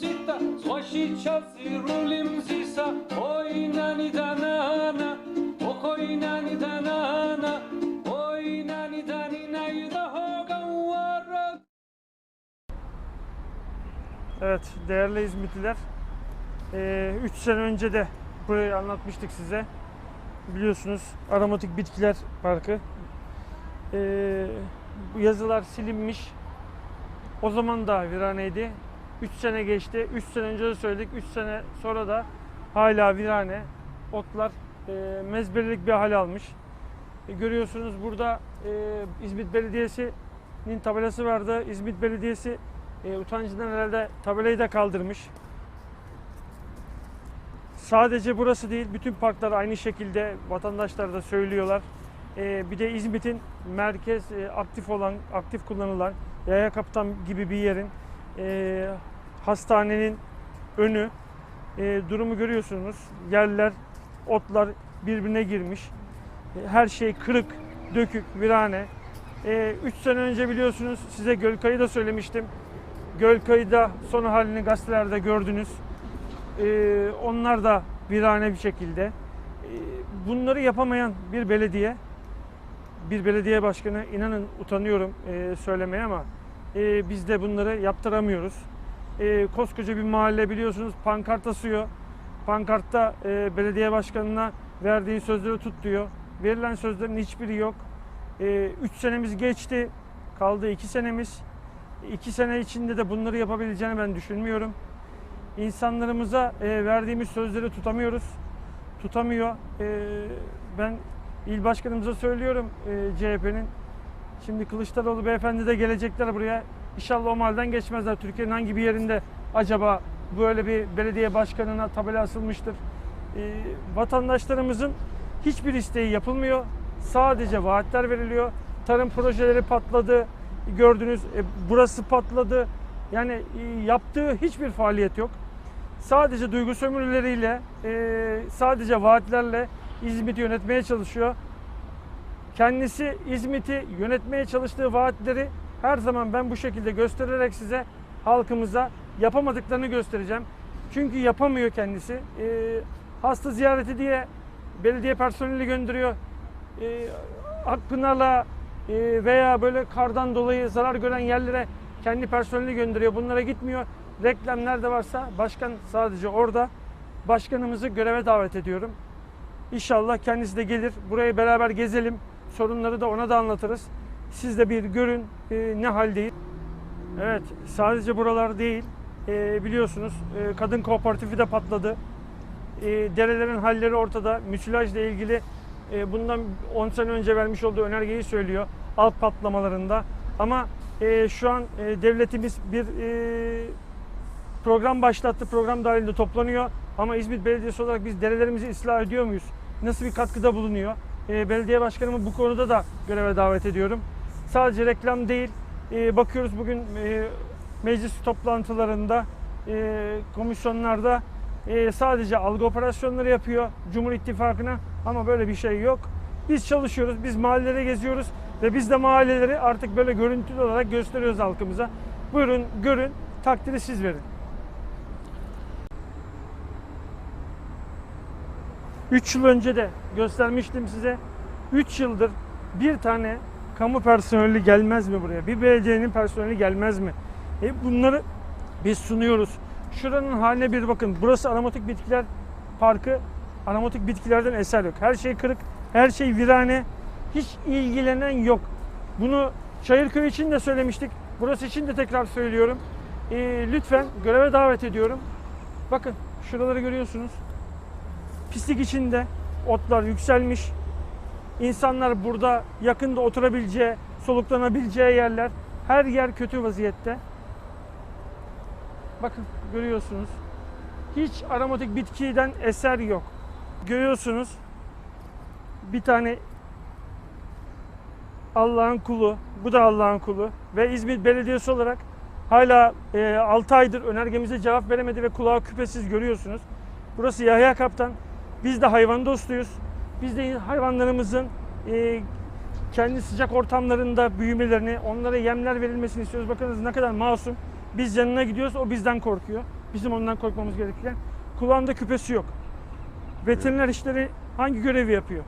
sita Zwašića si rulim zisa Oj nani danana Oj nani danana Oj nani danina Yuda hoga uara Evet değerli İzmitliler 3 sene önce de burayı anlatmıştık size. Biliyorsunuz aromatik bitkiler parkı. Ee, yazılar silinmiş. O zaman da viraneydi. 3 sene geçti. 3 sene önce de söyledik. 3 sene sonra da hala virane. Otlar e, mezbelilik bir hal almış. E, görüyorsunuz burada e, İzmit Belediyesi'nin tabelası vardı. İzmit Belediyesi e, utancından herhalde tabelayı da kaldırmış. Sadece burası değil, bütün parklar aynı şekilde vatandaşlar da söylüyorlar. E, bir de İzmit'in merkez e, aktif olan, aktif kullanılan Yaya Kaptan gibi bir yerin e, hastanenin önü e, durumu görüyorsunuz. Yerler, otlar birbirine girmiş. E, her şey kırık, dökük, virane. 3 sene önce biliyorsunuz size Gölkay'ı da söylemiştim. Gölkay'da son halini gazetelerde gördünüz. Ee, onlar da virane bir şekilde. Ee, bunları yapamayan bir belediye, bir belediye başkanı inanın utanıyorum e, söylemeye ama e, biz de bunları yaptıramıyoruz. E, koskoca bir mahalle biliyorsunuz pankart asıyor. Pankartta e, belediye başkanına verdiği sözleri tut diyor. Verilen sözlerin hiçbiri yok. 3 senemiz geçti. Kaldı 2 senemiz. 2 sene içinde de bunları yapabileceğini ben düşünmüyorum. İnsanlarımıza e, verdiğimiz sözleri tutamıyoruz. Tutamıyor. E, ben il başkanımıza söylüyorum e, CHP'nin. Şimdi Kılıçdaroğlu beyefendi de gelecekler buraya. İnşallah o malden geçmezler. Türkiye'nin hangi bir yerinde acaba böyle bir belediye başkanına tabela asılmıştır. E, vatandaşlarımızın hiçbir isteği yapılmıyor. Sadece vaatler veriliyor. Tarım projeleri patladı. Gördünüz e, burası patladı. Yani e, yaptığı hiçbir faaliyet yok. Sadece duygu sömürüleriyle, e, sadece vaatlerle İzmit'i yönetmeye çalışıyor. Kendisi İzmit'i yönetmeye çalıştığı vaatleri her zaman ben bu şekilde göstererek size halkımıza yapamadıklarını göstereceğim. Çünkü yapamıyor kendisi. E, hasta ziyareti diye belediye personeli gönderiyor. E, Akpınar'la e, veya böyle kardan dolayı zarar gören yerlere kendi personeli gönderiyor. Bunlara gitmiyor. Reklam nerede varsa başkan sadece orada. Başkanımızı göreve davet ediyorum. İnşallah kendisi de gelir. Burayı beraber gezelim. Sorunları da ona da anlatırız. Siz de bir görün e, ne haldeyiz. Evet sadece buralar değil. E, biliyorsunuz e, kadın kooperatifi de patladı. E, derelerin halleri ortada. Müsilajla ilgili e, bundan 10 sene önce vermiş olduğu önergeyi söylüyor. Alt patlamalarında. Ama e, şu an e, devletimiz bir e, program başlattı. Program dahilinde toplanıyor. Ama İzmit Belediyesi olarak biz derelerimizi ıslah ediyor muyuz? Nasıl bir katkıda bulunuyor? E, belediye başkanımı bu konuda da göreve davet ediyorum. Sadece reklam değil. E, bakıyoruz bugün e, meclis toplantılarında, e, komisyonlarda e, sadece algı operasyonları yapıyor Cumhur İttifakı'na ama böyle bir şey yok. Biz çalışıyoruz, biz mahallelere geziyoruz ve biz de mahalleleri artık böyle görüntülü olarak gösteriyoruz halkımıza. Buyurun görün, takdiri siz verin. 3 yıl önce de göstermiştim size. 3 yıldır bir tane kamu personeli gelmez mi buraya? Bir belediyenin personeli gelmez mi? E bunları biz sunuyoruz. Şuranın haline bir bakın. Burası aromatik bitkiler parkı. Aromatik bitkilerden eser yok. Her şey kırık, her şey virane. Hiç ilgilenen yok. Bunu Çayırköy için de söylemiştik. Burası için de tekrar söylüyorum. E, lütfen göreve davet ediyorum. Bakın şuraları görüyorsunuz. Pislik içinde otlar yükselmiş. İnsanlar burada yakında oturabileceği, soluklanabileceği yerler. Her yer kötü vaziyette. Bakın görüyorsunuz. Hiç aromatik bitkiden eser yok. Görüyorsunuz. Bir tane Allah'ın kulu, bu da Allah'ın kulu ve İzmit Belediyesi olarak hala e, 6 aydır önergemize cevap veremedi ve kulağı küpesiz görüyorsunuz. Burası Yahya Kaptan. Biz de hayvan dostuyuz. Biz de hayvanlarımızın e, kendi sıcak ortamlarında büyümelerini, onlara yemler verilmesini istiyoruz. Bakınız ne kadar masum. Biz yanına gidiyoruz, o bizden korkuyor. Bizim ondan korkmamız gereken. Kulağında küpesi yok. Veteriner işleri hangi görevi yapıyor?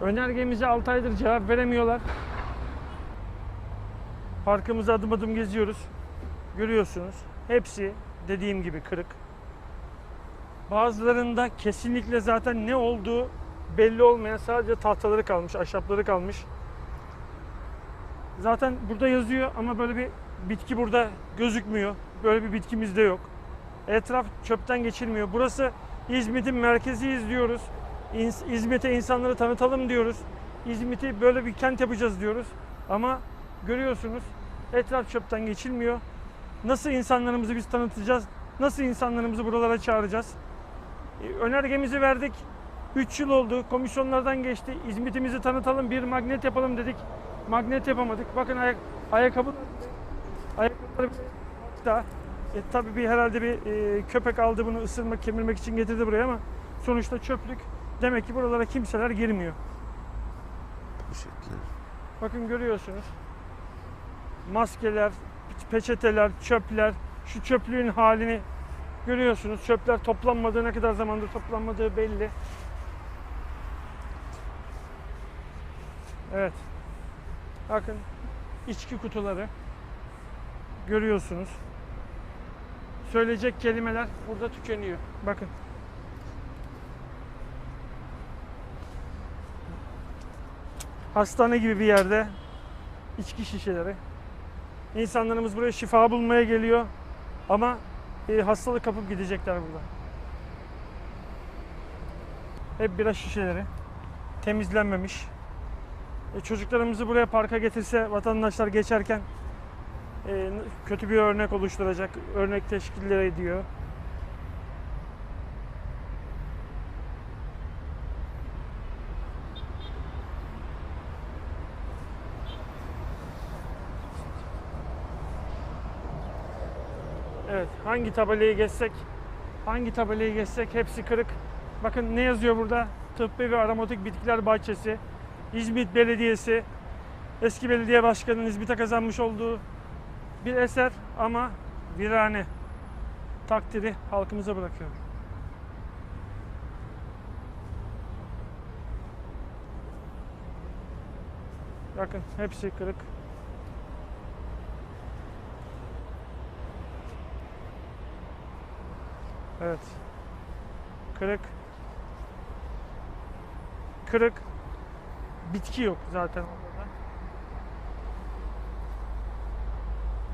Önergemize 6 aydır cevap veremiyorlar. Parkımızı adım adım geziyoruz. Görüyorsunuz. Hepsi dediğim gibi kırık. Bazılarında kesinlikle zaten ne olduğu belli olmayan sadece tahtaları kalmış, ahşapları kalmış. Zaten burada yazıyor ama böyle bir bitki burada gözükmüyor. Böyle bir bitkimiz de yok. Etraf çöpten geçilmiyor. Burası İzmit'in merkeziyiz diyoruz. İns- İzmit'e insanları tanıtalım diyoruz. İzmit'i böyle bir kent yapacağız diyoruz. Ama görüyorsunuz etraf çöpten geçilmiyor. Nasıl insanlarımızı biz tanıtacağız? Nasıl insanlarımızı buralara çağıracağız? E, Önergemizi verdik. 3 yıl oldu. Komisyonlardan geçti. İzmit'imizi tanıtalım. Bir magnet yapalım dedik. Magnet yapamadık. Bakın ayak, ayakkabı ayakkabıları da e, tabii bir herhalde bir e, köpek aldı bunu ısırmak, kemirmek için getirdi buraya ama sonuçta çöplük. Demek ki buralara kimseler girmiyor. Teşekkürler. Bakın görüyorsunuz. Maskeler, peçeteler, çöpler, şu çöplüğün halini görüyorsunuz. Çöpler toplanmadığı ne kadar zamandır toplanmadığı belli. Evet. Bakın içki kutuları görüyorsunuz. Söyleyecek kelimeler burada tükeniyor. Bakın. Hastane gibi bir yerde içki şişeleri. İnsanlarımız buraya şifa bulmaya geliyor ama e, hastalık kapıp gidecekler burada. Hep bira şişeleri. Temizlenmemiş. E, çocuklarımızı buraya parka getirse vatandaşlar geçerken e, kötü bir örnek oluşturacak. Örnek teşkil ediyor. Hangi tabelayı geçsek, hangi tabelayı geçsek hepsi kırık. Bakın ne yazıyor burada? Tıbbi ve aromatik bitkiler bahçesi, İzmit Belediyesi, eski belediye başkanının İzmit'e kazanmış olduğu bir eser ama virane. Takdiri halkımıza bırakıyorum. Bakın hepsi kırık. Evet. Kırık. Kırık. Bitki yok zaten orada.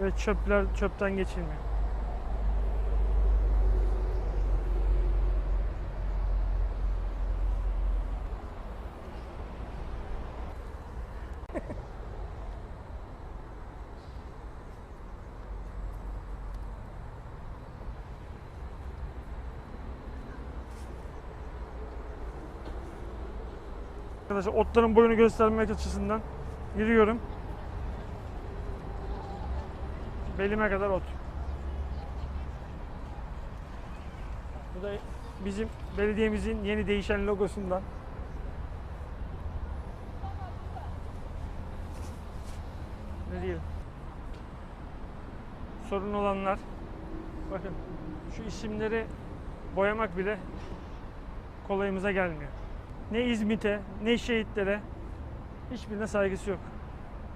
Ve çöpler çöpten geçilmiyor. Arkadaşlar otların boyunu göstermek açısından yürüyorum. Belime kadar ot. Bu da bizim belediyemizin yeni değişen logosundan. Ne diyelim? Sorun olanlar bakın şu isimleri boyamak bile kolayımıza gelmiyor. Ne İzmit'e, ne şehitlere hiçbirine saygısı yok.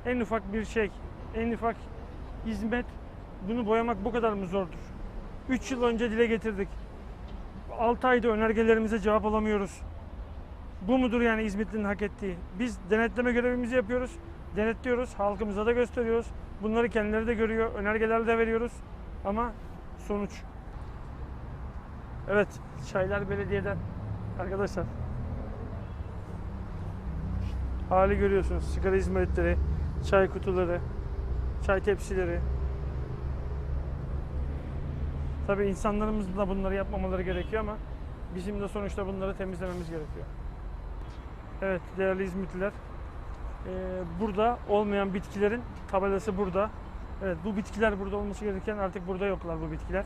En ufak bir şey, en ufak hizmet bunu boyamak bu kadar mı zordur? 3 yıl önce dile getirdik. 6 ayda önergelerimize cevap alamıyoruz. Bu mudur yani İzmitli'nin hak ettiği? Biz denetleme görevimizi yapıyoruz. Denetliyoruz. Halkımıza da gösteriyoruz. Bunları kendileri de görüyor. Önergeler de veriyoruz. Ama sonuç. Evet. Çaylar Belediye'den. Arkadaşlar. Hali görüyorsunuz. Sigara hizmetleri, çay kutuları, çay tepsileri. Tabii insanlarımızın da bunları yapmamaları gerekiyor ama bizim de sonuçta bunları temizlememiz gerekiyor. Evet değerli İzmitliler. eee, burada olmayan bitkilerin tabelası burada. Evet bu bitkiler burada olması gereken artık burada yoklar bu bitkiler.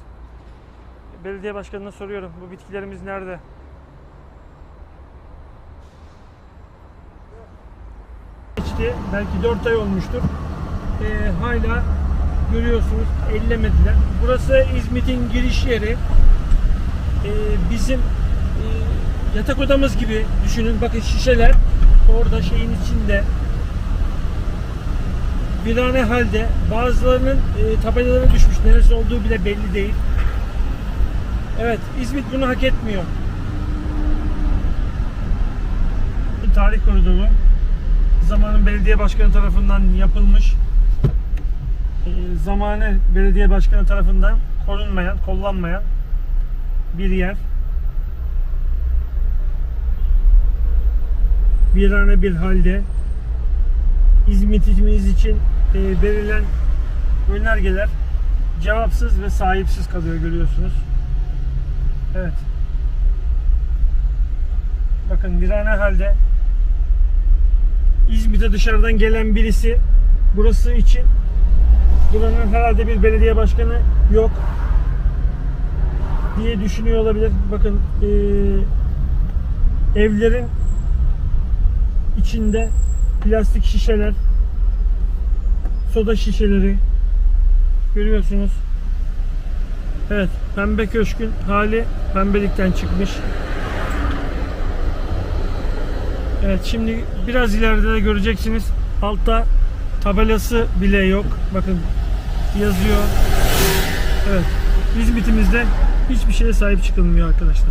Belediye başkanına soruyorum bu bitkilerimiz nerede? Geçti. Belki 4 ay olmuştur. e, hala görüyorsunuz ellemediler. Burası İzmit'in giriş yeri. E, bizim e, yatak odamız gibi düşünün. Bakın şişeler orada şeyin içinde virane halde. Bazılarının e, tabelaları düşmüş. Neresi olduğu bile belli değil. Evet, İzmit bunu hak etmiyor. Tarih koridoru zamanın belediye başkanı tarafından yapılmış. E, zamanı belediye başkanı tarafından korunmayan, kullanmayan bir yer. Virane bir halde. İzmit'imiz için e, verilen önergeler cevapsız ve sahipsiz kalıyor görüyorsunuz. Evet. Bakın virane halde İzmit'e dışarıdan gelen birisi burası için buranın herhalde bir belediye başkanı yok diye düşünüyor olabilir. Bakın eee, evlerin içinde plastik şişeler, soda şişeleri görüyorsunuz. Evet, Pembe Köşk'ün hali pembelikten çıkmış. Evet, şimdi biraz ileride de göreceksiniz. Altta tabelası bile yok. Bakın yazıyor. Evet, İzmit'imizde hiçbir şeye sahip çıkılmıyor arkadaşlar.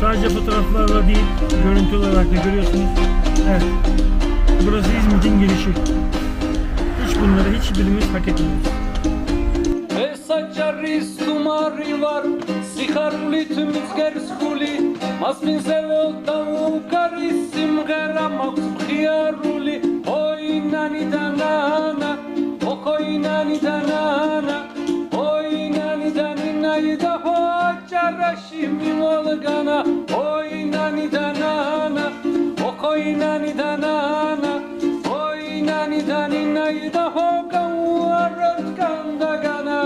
Sadece fotoğraflarla değil, görüntü olarak da görüyorsunuz. Evet. Burası İzmit'in girişi. Bunları hiçbirimiz hak etmiyoruz. Esačari sumari var, siharuli tümüzger skuli, masmin zelota ukari simgera maksukhiaruli, oy nani danana, okoy nani danana, oy nani danina ida hoçara şimdi olgana, oy nani danana, okoy nani danana, cidani naida hoka uarot kandagana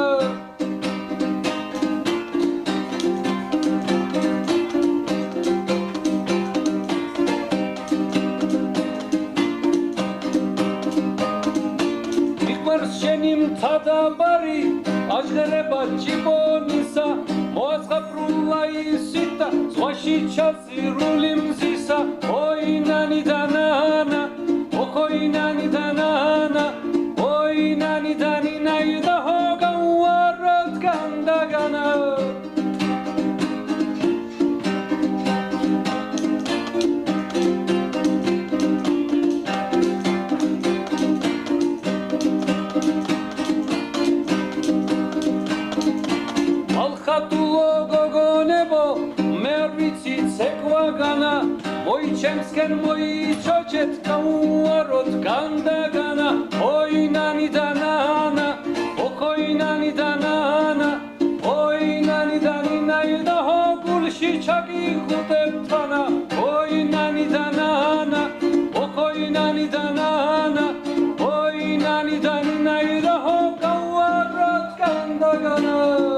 მიყვარს შენი მთადაბარი აჟღერება ჭიბონისა მოასხაპრულა ისიტა ზღვაში ჩაზირული მზი. ჩემსკენ მოიჩოჩეთ გაუაროთ განდაგანა ოი ნანი დანანა ოქოი ნანი დანანა ოი ნანი დანინაი და ჰობულში ჩაგიხუტებ თანა ოი ნანი დანანა ოქოი ნანი დანანა ოი ნანი დანინაი და ჰო გაუაროთ განდაგანა.